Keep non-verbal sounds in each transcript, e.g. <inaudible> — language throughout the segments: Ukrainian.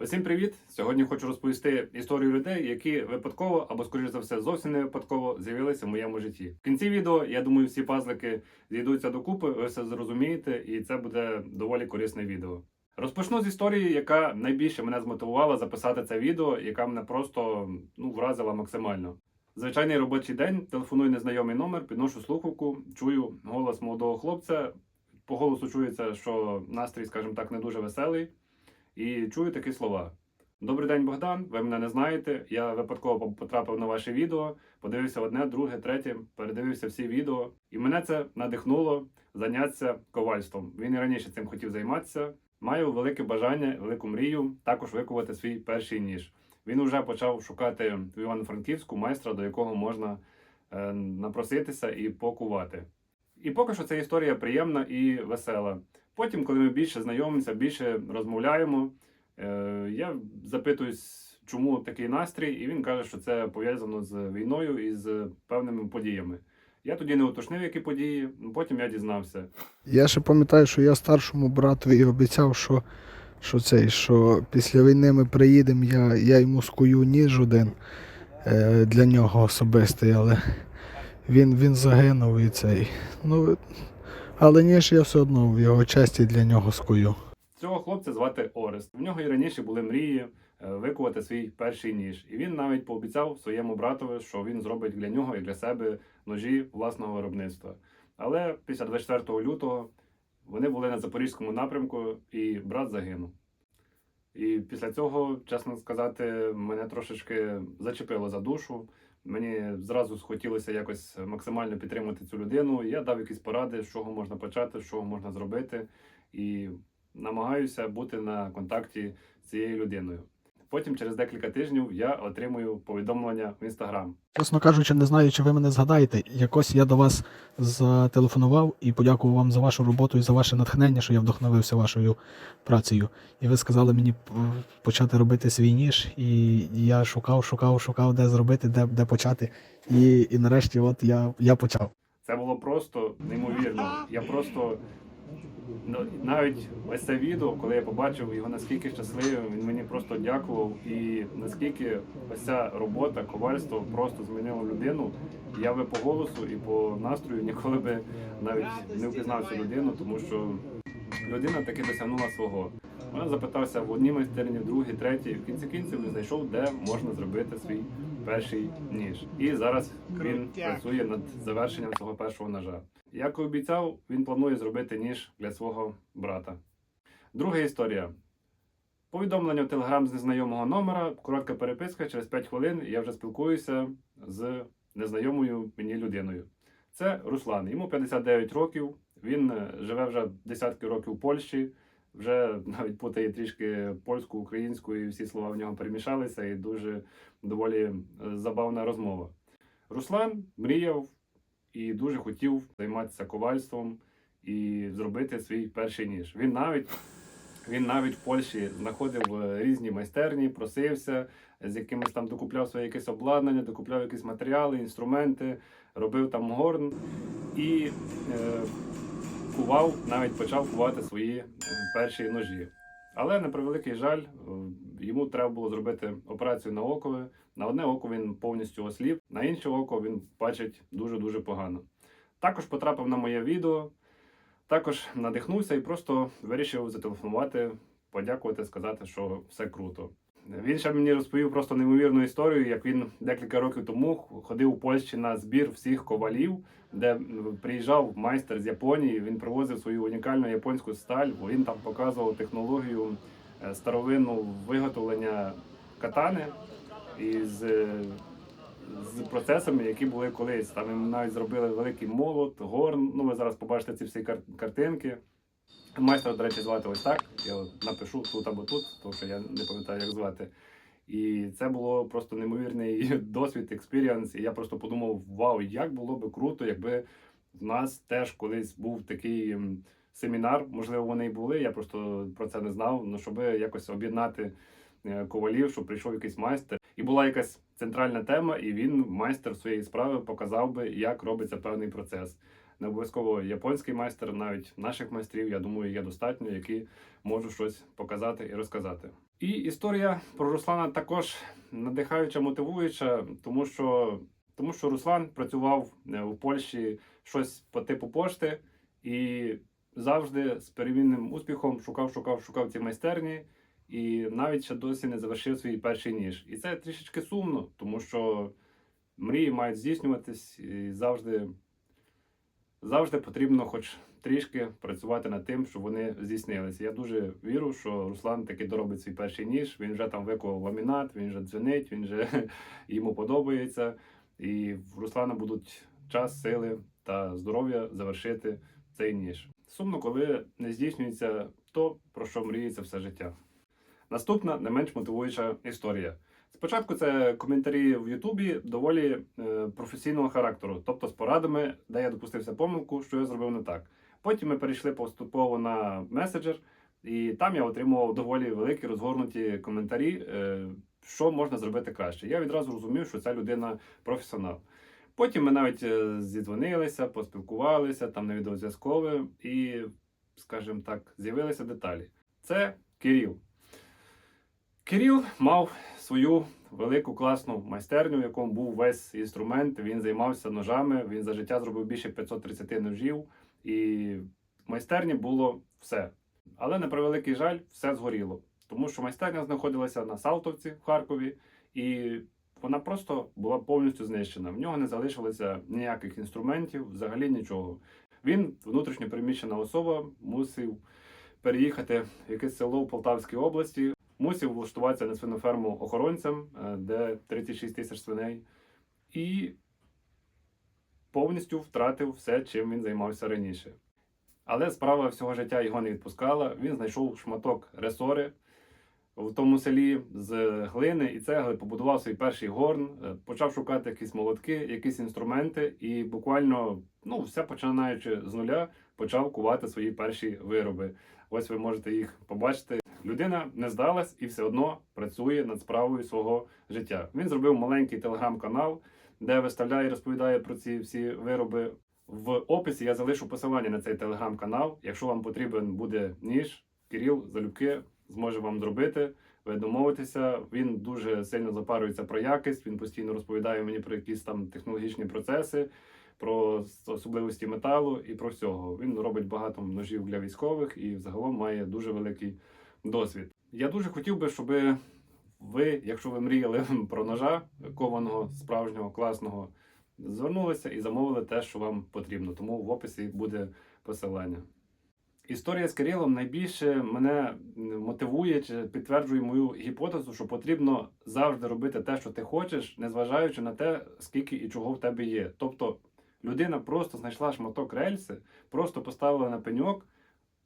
Усім привіт! Сьогодні хочу розповісти історію людей, які випадково або, скоріш за все, зовсім не випадково з'явилися в моєму житті. В кінці відео, я думаю, всі пазлики зійдуться докупи, ви все зрозумієте, і це буде доволі корисне відео. Розпочну з історії, яка найбільше мене змотивувала записати це відео, яка мене просто ну, вразила максимально. Звичайний робочий день, телефоную незнайомий номер, підношу слухавку, чую голос молодого хлопця. По голосу чується, що настрій, скажімо так, не дуже веселий. І чую такі слова: Добрий день, Богдан. Ви мене не знаєте. Я випадково потрапив на ваше відео, подивився одне, друге, третє, передивився всі відео, і мене це надихнуло зайнятися ковальством. Він і раніше цим хотів займатися. Маю велике бажання, велику мрію також викувати свій перший ніж. Він вже почав шукати в Івано-Франківську майстра, до якого можна е, напроситися і покувати. І поки що ця історія приємна і весела. Потім, коли ми більше знайомимося, більше розмовляємо, е, я запитуюсь, чому такий настрій, і він каже, що це пов'язано з війною і з певними подіями. Я тоді не уточнив, які події, потім я дізнався. Я ще пам'ятаю, що я старшому братові обіцяв, що, що, цей, що після війни ми приїдемо, я, я йому скую ніж один е, для нього особистий, але він, він загинув і цей. Ну, але ніж я все одно в його честі для нього скую. Цього хлопця звати Орест. В нього і раніше були мрії е, викувати свій перший ніж. І він навіть пообіцяв своєму братові, що він зробить для нього і для себе ножі власного виробництва. Але після 24 лютого вони були на запорізькому напрямку, і брат загинув. І після цього, чесно сказати, мене трошечки зачепило за душу. Мені зразу схотілося якось максимально підтримати цю людину. Я дав якісь поради, з чого можна почати, чого можна зробити, і намагаюся бути на контакті з цією людиною. Потім, через декілька тижнів, я отримую повідомлення в інстаграм. Чесно кажучи, не знаю, чи ви мене згадаєте. Якось я до вас зателефонував і подякував вам за вашу роботу і за ваше натхнення, що я вдохновився вашою працею. І ви сказали мені почати робити свій ніж. І я шукав, шукав, шукав, де зробити, де, де почати. І, і нарешті, от я, я почав. Це було просто неймовірно. Я просто навіть ось це відео, коли я побачив його наскільки щасливим, він мені просто дякував. І наскільки ось ця робота, ковальство просто змінило людину. Я би по голосу і по настрою ніколи би навіть не впізнав цю людину, тому що людина таки досягнула свого. Вона запитався в одній майстерні, в другій, третій. В кінці кінців він знайшов, де можна зробити свій перший ніж. І зараз він працює над завершенням свого першого ножа. Як і обіцяв, він планує зробити ніж для свого брата. Друга історія. Повідомлення в телеграм з незнайомого номера, коротка переписка, через 5 хвилин я вже спілкуюся з незнайомою мені людиною. Це Руслан. Йому 59 років. Він е, живе вже десятки років у Польщі, вже навіть путає трішки польську, українську, і всі слова в нього перемішалися, і дуже доволі е, забавна розмова. Руслан мріяв і дуже хотів займатися ковальством і зробити свій перший ніж. Він навіть він навіть в Польщі знаходив е, різні майстерні, просився, з якимось там докупляв своє якесь обладнання, докупляв якісь матеріали, інструменти, робив там горн і е, кував, навіть почав кувати свої е, перші ножі. Але на превеликий жаль, е, йому треба було зробити операцію на окове. На одне око він повністю осліп, на інше око він бачить дуже-дуже погано. Також потрапив на моє відео, також надихнувся і просто вирішив зателефонувати, подякувати, сказати, що все круто. Він ще мені розповів просто неймовірну історію, як він декілька років тому ходив у Польщі на збір всіх ковалів, де приїжджав майстер з Японії. Він привозив свою унікальну японську сталь. бо Він там показував технологію е, старовинну виготовлення катани із, е, з процесами, які були колись. Там їм навіть зробили великий молот, горн. Ну, ви зараз побачите ці всі кар- картинки. Майстра, до речі, звати ось так. Я напишу тут або тут, тому що я не пам'ятаю, як звати. І це було просто неймовірний <laughs> досвід, експіріанс. І я просто подумав: вау, як було би круто, якби в нас теж колись був такий ем, семінар. Можливо, вони і були. Я просто про це не знав. Ну щоб якось об'єднати е, ковалів, щоб прийшов якийсь майстер, і була якась центральна тема, і він, майстер своєї справи, показав би, як робиться певний процес. Не обов'язково японський майстер, навіть наших майстрів, я думаю, є достатньо, які можуть щось показати і розказати. І історія про Руслана також надихаюча, мотивуюча, тому що, тому що Руслан працював е, в Польщі щось по типу пошти і завжди з перемінним успіхом шукав, шукав, шукав ці майстерні, і навіть ще досі не завершив свій перший ніж. І це трішечки сумно, тому що мрії мають здійснюватись і завжди, завжди потрібно, хоч трішки працювати над тим, щоб вони здійснилися. Я дуже вірю, що Руслан таки доробить свій перший ніж. Він вже там виковав ламінат, він вже дзвенить, він вже <laughs> йому подобається. І в Руслана будуть час, сили та здоров'я завершити цей ніж. Сумно, коли не здійснюється то, про що мріється все життя. Наступна не менш мотивуюча історія. Спочатку це коментарі в Ютубі доволі е, професійного характеру, тобто з порадами, де я допустився помилку, що я зробив не так. Потім ми перейшли поступово на меседжер, і там я отримував доволі великі розгорнуті коментарі, е, що можна зробити краще. Я відразу розумів, що ця людина професіонал. Потім ми навіть е, зідзвонилися, поспілкувалися там на відеозв'язкове, і, скажімо так, з'явилися деталі. Це Кирил. Кирил мав свою велику класну майстерню, в якому був весь інструмент. Він займався ножами. Він за життя зробив більше 530 ножів, і в майстерні було все. Але на превеликий жаль, все згоріло, тому що майстерня знаходилася на Салтовці в Харкові, і вона просто була повністю знищена. В нього не залишилося ніяких інструментів, взагалі нічого. Він внутрішньо переміщена особа, мусив переїхати в якесь село в Полтавській області, мусив влаштуватися на свиноферму охоронцем, е, де 36 тисяч свиней, і повністю втратив все, чим він займався раніше. Але справа всього життя його не відпускала. Він знайшов шматок ресори в тому селі з глини і цегли, побудував свій перший горн, е, почав шукати якісь молотки, якісь інструменти, і буквально, ну, все починаючи з нуля, почав кувати свої перші вироби. Ось ви можете їх побачити. Людина не здалась і все одно працює над справою свого життя. Він зробив маленький телеграм-канал, де виставляє і розповідає про ці всі вироби. В описі я залишу посилання на цей телеграм-канал. Якщо вам потрібен буде ніж, Кирил залюбки зможе вам зробити. Ви домовитеся. Він дуже сильно запарується про якість. Він постійно розповідає мені про якісь там технологічні процеси, про особливості металу і про всього. Він робить багато ножів для військових і взагалом має дуже великий досвід. Я дуже хотів би, щоб ви, якщо ви мріяли <laughs> про ножа кованого, справжнього, класного, звернулися і замовили те, що вам потрібно. Тому в описі буде посилання. Історія з Кирилом найбільше мене мотивує чи підтверджує мою гіпотезу, що потрібно завжди робити те, що ти хочеш, незважаючи на те, скільки і чого в тебе є. Тобто людина просто знайшла шматок рельси, просто поставила на пеньок,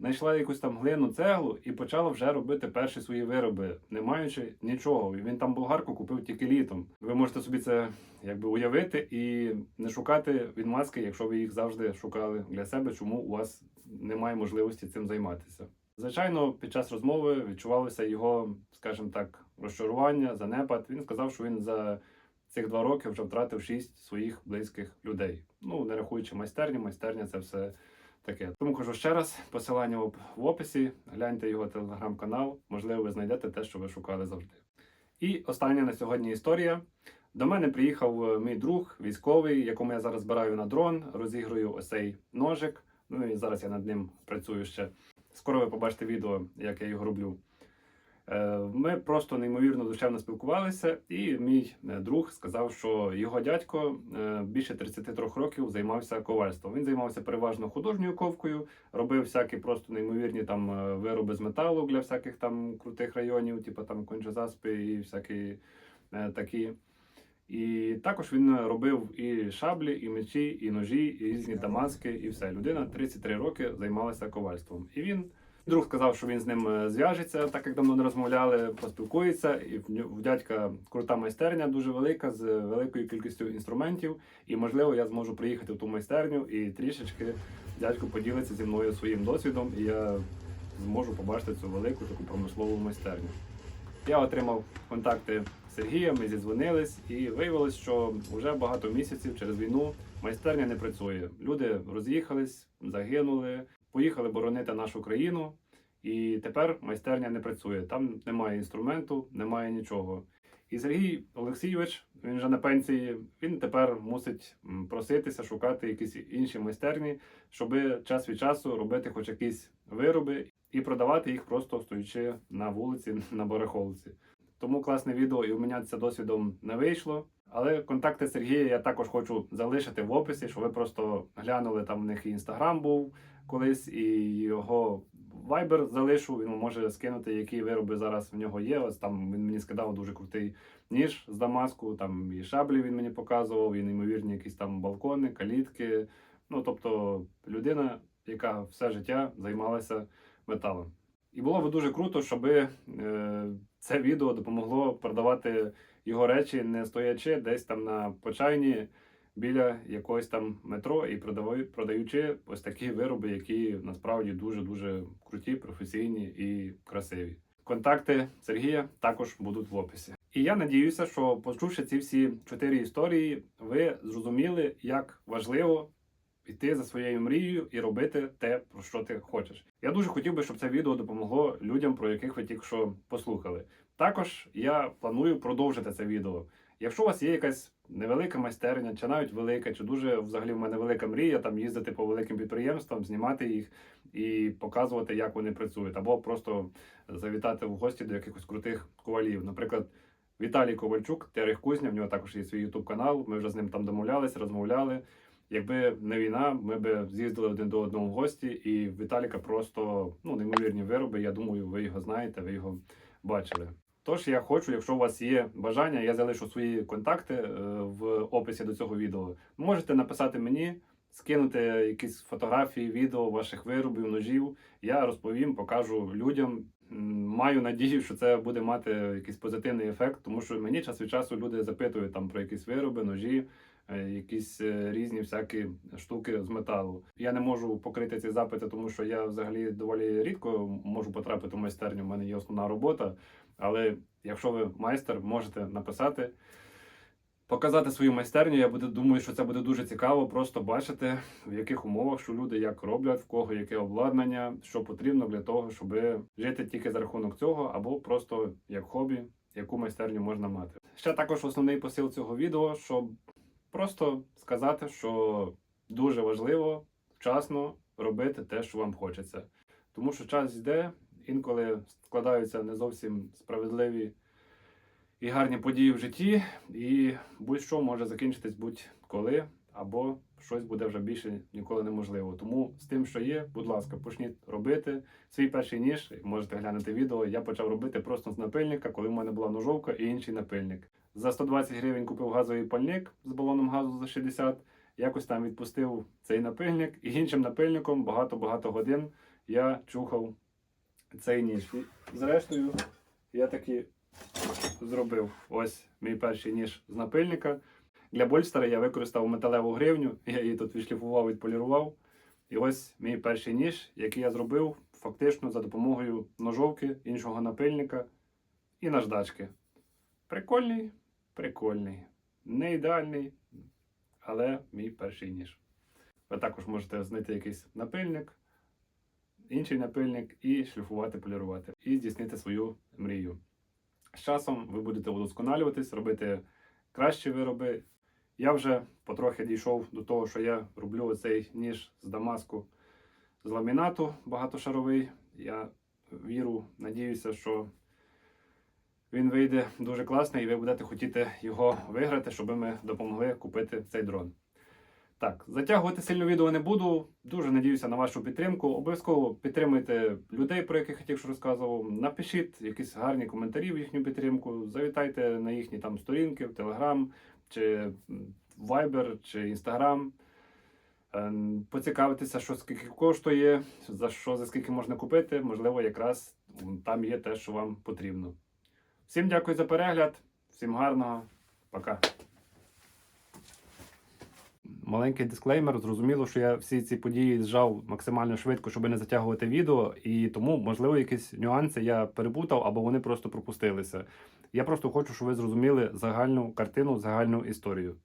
знайшла якусь там глину цеглу і почала вже робити перші свої вироби, не маючи нічого. Він там болгарку купив тільки літом. Ви можете собі це якби уявити і не шукати відмазки, якщо ви їх завжди шукали для себе, чому у вас немає можливості цим займатися. Звичайно, під час розмови відчувалося його, скажімо так, розчарування, занепад. Він сказав, що він за цих два роки вже втратив шість своїх близьких людей. Ну, не рахуючи майстерні, майстерня це все таке. Тому кажу ще раз: посилання в описі, гляньте його телеграм-канал, можливо, ви знайдете те, що ви шукали завжди. І остання на сьогодні історія. До мене приїхав е, мій друг, військовий, якому я зараз збираю на дрон, розіграю ось цей ножик. Ну і зараз я над ним працюю ще. Скоро ви побачите відео, як я його роблю. Е, Ми просто неймовірно душевно спілкувалися, і мій е, друг сказав, що його дядько е, більше 33 років займався ковальством. Він займався переважно художньою ковкою, робив всякі просто неймовірні там вироби з металу для всяких там крутих районів, типу там кончезаспи і всякі такі. І також він робив і шаблі, і мечі, і ножі, і різні дамаски, і все. Людина 33 роки займалася ковальством. І він друг сказав, що він з ним е, зв'яжеться, так як давно не розмовляли, поспілкується. І в дядька крута майстерня, дуже велика, з великою кількістю інструментів. І можливо, я зможу приїхати в ту майстерню і трішечки дядько поділиться зі мною своїм досвідом, і я зможу побачити цю велику таку промислову майстерню. Я отримав контакти Сергія, ми зідзвонились, і виявилось, що вже багато місяців через війну майстерня не працює. Люди роз'їхались, загинули, поїхали боронити нашу країну. І тепер майстерня не працює. Там немає інструменту, немає нічого. І Сергій Олексійович, він вже на пенсії, він тепер мусить проситися, шукати якісь інші майстерні, щоб час від часу робити хоч якісь вироби і продавати їх просто стоячи на вулиці на барахолці. Тому класне відео і обмінятися досвідом не вийшло. Але контакти Сергія я також хочу залишити в описі, щоб ви просто глянули там в них і інстаграм був колись, і його вайбер залишу. Він може скинути, які вироби зараз в нього є. Ось там він мені скидав дуже крутий ніж з Дамаску, там і шаблі він мені показував, і неймовірні якісь там балкони, калітки. Ну тобто людина, яка все життя займалася металом. І було б дуже круто, щоб е, це відео допомогло продавати його речі, не стоячи десь там на почайні біля якогось там метро і продаючи ось такі вироби, які насправді дуже дуже круті, професійні і красиві. Контакти Сергія також будуть в описі. І я надіюся, що почувши ці всі чотири історії, ви зрозуміли, як важливо йти за своєю мрією і робити те, про що ти хочеш. Я дуже хотів би, щоб це відео допомогло людям, про яких ви тільки що послухали. Також я планую продовжити це відео. Якщо у вас є якась невелика майстерня, чи навіть велика, чи дуже взагалі в мене велика мрія там їздити по великим підприємствам, знімати їх і показувати, як вони працюють, або просто завітати в гості до якихось крутих ковалів. Наприклад, Віталій Ковальчук, Терех Кузня, в нього також є свій ютуб канал. Ми вже з ним там домовлялися, розмовляли. Якби не війна, ми б з'їздили один до одного в гості, і Віталіка просто ну неймовірні вироби. Я думаю, ви його знаєте, ви його бачили. Тож я хочу, якщо у вас є бажання, я залишу свої контакти е, в описі до цього відео. Можете написати мені, скинути якісь фотографії, відео ваших виробів, ножів. Я розповім, покажу людям. Маю надію, що це буде мати якийсь позитивний ефект, тому що мені час від часу люди запитують там про якісь вироби, ножі, е, якісь е, різні всякі штуки з металу. Я не можу покрити ці запити, тому що я взагалі доволі рідко можу потрапити в майстерню. У мене є основна робота. Але якщо ви майстер, можете написати, показати свою майстерню. Я буду думаю, що це буде дуже цікаво, просто бачити, в яких умовах що люди як роблять, в кого яке обладнання, що потрібно для того, щоб жити тільки за рахунок цього, або просто як хобі, яку майстерню можна мати. Ще також основний посил цього відео, щоб просто сказати, що дуже важливо вчасно робити те, що вам хочеться. Тому що час йде, інколи складаються не зовсім справедливі і гарні події в житті, і будь-що може закінчитись будь-коли, або щось буде вже більше ніколи неможливо. Тому з тим, що є, будь ласка, почніть робити свій перший ніж. Можете глянути відео. Я почав робити просто з напильника, коли в мене була ножовка і інший напильник. За 120 гривень купив газовий пальник з балоном газу за 60. Якось там відпустив цей напильник, і іншим напильником багато-багато годин я чухав цей ніж. І зрештою, я таки зробив ось мій перший ніж з напильника. Для больстера я використав металеву гривню, я її тут відшліфував, відполірував. І ось мій перший ніж, який я зробив фактично за допомогою ножовки, іншого напильника і наждачки. Прикольний, прикольний. Не ідеальний, але мій перший ніж. Ви також можете знайти якийсь напильник, інший напильник і шліфувати, полірувати, і здійснити свою мрію. З часом ви будете удосконалюватись, робити кращі вироби. Я вже потрохи дійшов до того, що я роблю оцей ніж з Дамаску з ламінату багатошаровий. Я віру, надіюся, що він вийде дуже класний, і ви будете хотіти його виграти, щоб ми допомогли купити цей дрон. Так, затягувати сильно відео не буду. Дуже надіюся на вашу підтримку. Обов'язково підтримуйте людей, про яких я тільки що розказував. Напишіть якісь гарні коментарі в їхню підтримку. Завітайте на їхні там сторінки в Telegram, чи Viber, чи Instagram. Ем, Поцікавитися, що скільки коштує, за що за скільки можна купити. Можливо, якраз там є те, що вам потрібно. Всім дякую за перегляд, всім гарного, пока. Маленький дисклеймер. Зрозуміло, що я всі ці події зжав максимально швидко, щоб не затягувати відео, і тому, можливо, якісь нюанси я перепутав або вони просто пропустилися. Я просто хочу, щоб ви зрозуміли загальну картину, загальну історію.